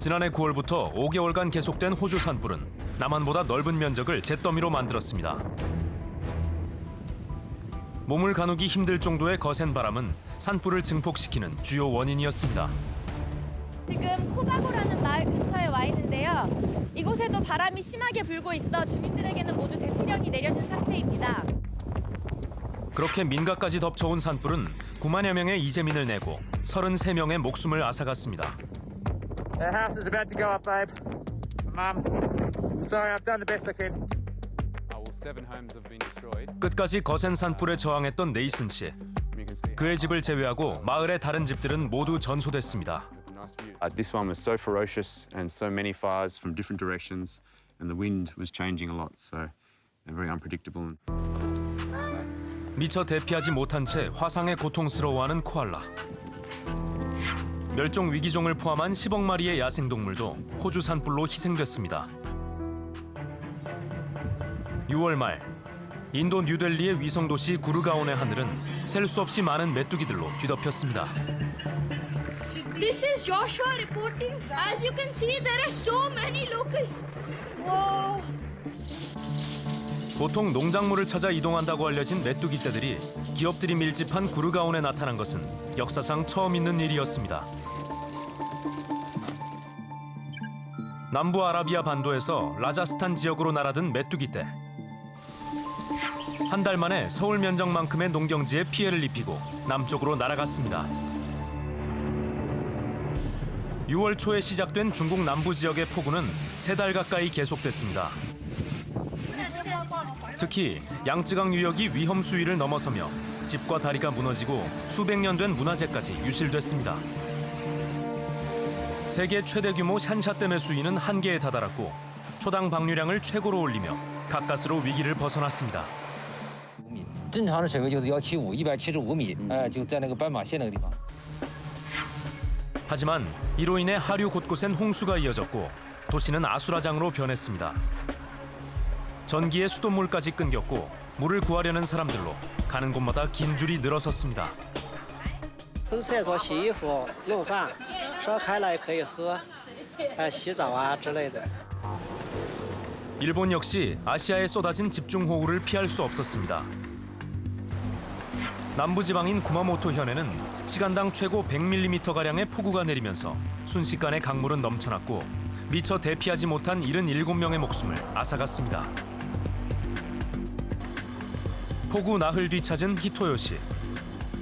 지난해 9월부터 5개월간 계속된 호주 산불은 남한보다 넓은 면적을 잿더미로 만들었습니다. 몸을 가누기 힘들 정도의 거센 바람은 산불을 증폭시키는 주요 원인이었습니다. 지금 코바고라는 마을 근처에 와 있는데요. 이곳에도 바람이 심하게 불고 있어 주민들에게는 모두 대피령이 내려진 상태입니다. 그렇게 민가까지 덮쳐온 산불은 9만여 명의 이재민을 내고 33명의 목숨을 앗아갔습니다. The house is about to go up, babe. Mum, sorry, I've done the best I can. Oh, well, seven homes have been destroyed. 끝까지 거센 산불에 저항했던 네이슨 씨. You can see 그의 집을 제외하고 마을의 다른 집들은 모du 전소됐습니다. a nice view. Uh, this one was so ferocious and so many fires from different directions, and the wind was changing a lot, so they're very unpredictable. 미처 대피하지 못한 채 화상에 고통스러워하는 코알라. 멸종 위기종을 포함한 10억 마리의 야생동물도 호주 산불로 희생됐습니다. 6월 말 인도 뉴델리의 위성 도시 구르가온의 하늘은 셀 수 없이 많은 메뚜기들로 뒤덮였습니다. This is Joshua reporting. As you can see, there are so many locusts. Whoa. 보통 농작물을 찾아 이동한다고 알려진 메뚜기 떼들이 기업들이 밀집한 구르가온에 나타난 것은 역사상 처음 있는 일이었습니다. 남부 아라비아 반도에서 라자스탄 지역으로 날아든 메뚜기 떼. 한 달 만에 서울 면적만큼의 농경지에 피해를 입히고 남쪽으로 날아갔습니다. 6월 초에 시작된 중국 남부 지역의 폭우는 세 달 가까이 계속됐습니다. 특히 양쯔강 유역이 위험 수위를 넘어서며 집과 다리가 무너지고 수백 년 된 문화재까지 유실됐습니다. 세계 최대 규모 샨샤댐의 수위는 한계에 다다랐고 초당 방류량을 최고로 올리며 가까스로 위기를 벗어났습니다. 正常的水位就是幺七五，一百七十五米，哎、就在那个斑马线那个地方。 하지만 이로 인해 하류 곳곳엔 홍수가 이어졌고 도시는 아수라장으로 변했습니다. 전기에 수돗물까지 끊겼고 물을 구하려는 사람들로 가는 곳마다 긴 줄이 늘어섰습니다. 冲厕所、洗衣服、弄饭，烧开了也可以喝，呃，洗澡啊之类的。 일본 역시 아시아에 쏟아진 집중호우를 피할 수 없었습니다. 남부지방인 구마모토 현에는 시간당 최고 100mm 가량의 폭우가 내리면서 순식간에 강물은 넘쳐났고 미처 대피하지 못한 77명의 목숨을 앗아갔습니다. 폭우 나흘 뒤찾은 히토요 씨.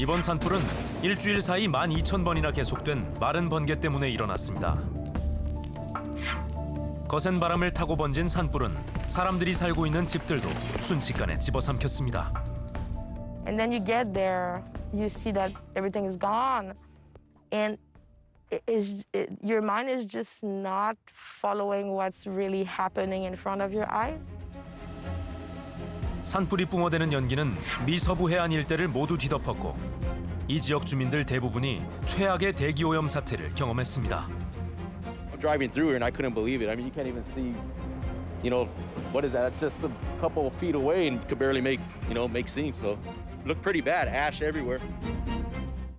이번 산불은 일주일 사이 12,000번이나 계속된 마른 번개 때문에 일어났습니다. 거센 바람을 타고 번진 산불은 사람들이 살고 있는 집들도 순식간에 집어삼켰습니다. And then you get there, you see that everything is gone, and it is it, your mind is just not following what's really happening in front of your eyes. 산불이 뿜어대는 연기는 미서부 해안 일대를 모두 뒤덮었고 이 지역 주민들 대부분이 최악의 대기 오염 사태를 경험했습니다. driving through here and I couldn't believe it. I mean, you can't even see, you know, what is that? Just a couple of feet away and could barely make, you know, make steam. So, looked pretty bad. Ash everywhere.